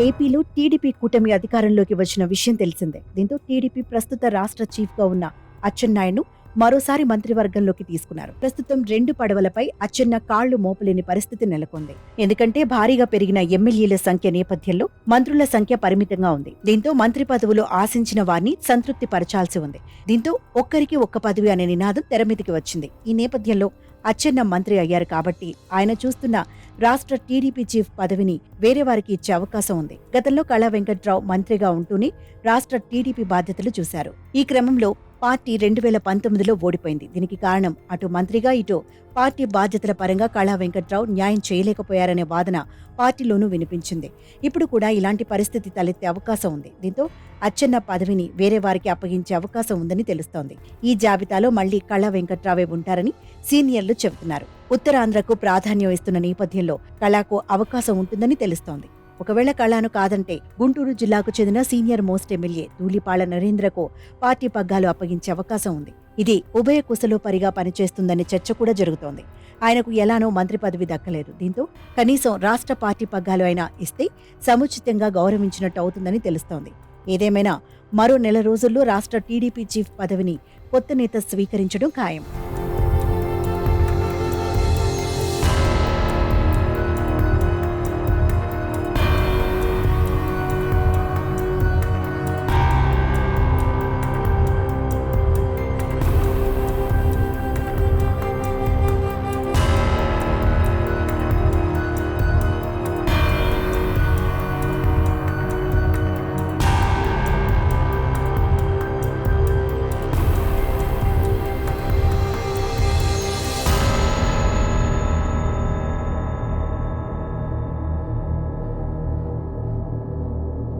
ఏపీలో టీడీపీ కూటమి అధికారంలోకి వచ్చిన విషయం తెలిసిందే. దీంతో టీడీపీ ప్రస్తుత రాష్ట్ర చీఫ్గా ఉన్న అచ్చెన్నాయుడు మరోసారి మంత్రివర్గంలోకి తీసుకున్నారు. ప్రస్తుతం రెండు పడవలపై అచ్చెన్న కాళ్ళు మోపలేని పరిస్థితి నెలకొంది. ఎందుకంటే భారీగా పెరిగిన ఎమ్మెల్యేల సంఖ్య నేపథ్యంలో మంత్రుల సంఖ్య పరిమితంగా ఉంది. దీంతో మంత్రి పదవులు ఆశించిన వారిని సంతృప్తి పరచాల్సి ఉంది. దీంతో ఒక్కరికి ఒక్క పదవి అనే నినాదం తెరమీదికి వచ్చింది. ఈ నేపథ్యంలో అచ్చెన్న మంత్రి అయ్యారు కాబట్టి ఆయన చూస్తున్న రాష్ట్ర టీడీపీ చీఫ్ పదవిని వేరే వారికి ఇచ్చే అవకాశం ఉంది. గతంలో కళా వెంకట్రావు మంత్రిగా ఉంటూనే రాష్ట్ర టీడీపీ బాధ్యతలు చూశారు. ఈ క్రమంలో పార్టీ రెండు వేల పంతొమ్మిదిలో ఓడిపోయింది. దీనికి కారణం అటు మంత్రిగా ఇటు పార్టీ బాధ్యతల పరంగా కళా వెంకట్రావు న్యాయం చేయలేకపోయారనే వాదన పార్టీలోనూ వినిపించింది. ఇప్పుడు కూడా ఇలాంటి పరిస్థితి తలెత్తే అవకాశం ఉంది. దీంతో అచ్చెన్న పదవిని వేరే వారికి అప్పగించే అవకాశం ఉందని తెలుస్తోంది. ఈ జాబితాలో మళ్ళీ కళా వెంకట్రావే ఉంటారని సీనియర్లు చెబుతున్నారు. ఉత్తరాంధ్రకు ప్రాధాన్యం ఇస్తున్న నేపథ్యంలో కళాకు అవకాశం ఉంటుందని తెలుస్తోంది. ఒకవేళ కళాను కాదంటే గుంటూరు జిల్లాకు చెందిన సీనియర్ మోస్ట్ ఎమ్మెల్యే ధూళిపాళ నరేంద్రకు పార్టీ పగ్గాలు అప్పగించే అవకాశం ఉంది. ఇది ఉభయ కుశలోపరిగా పనిచేస్తుందనే చర్చ కూడా జరుగుతోంది. ఆయనకు ఎలానో మంత్రి పదవి దక్కలేదు. దీంతో కనీసం రాష్ట్ర పార్టీ పగ్గాలు అయినా ఇస్తే సముచితంగా గౌరవించినట్టు అవుతుందని తెలుస్తోంది. ఏదేమైనా మరో నెల రోజుల్లో రాష్ట్ర టీడీపీ చీఫ్ పదవిని కొత్త నేత స్వీకరించడం ఖాయం.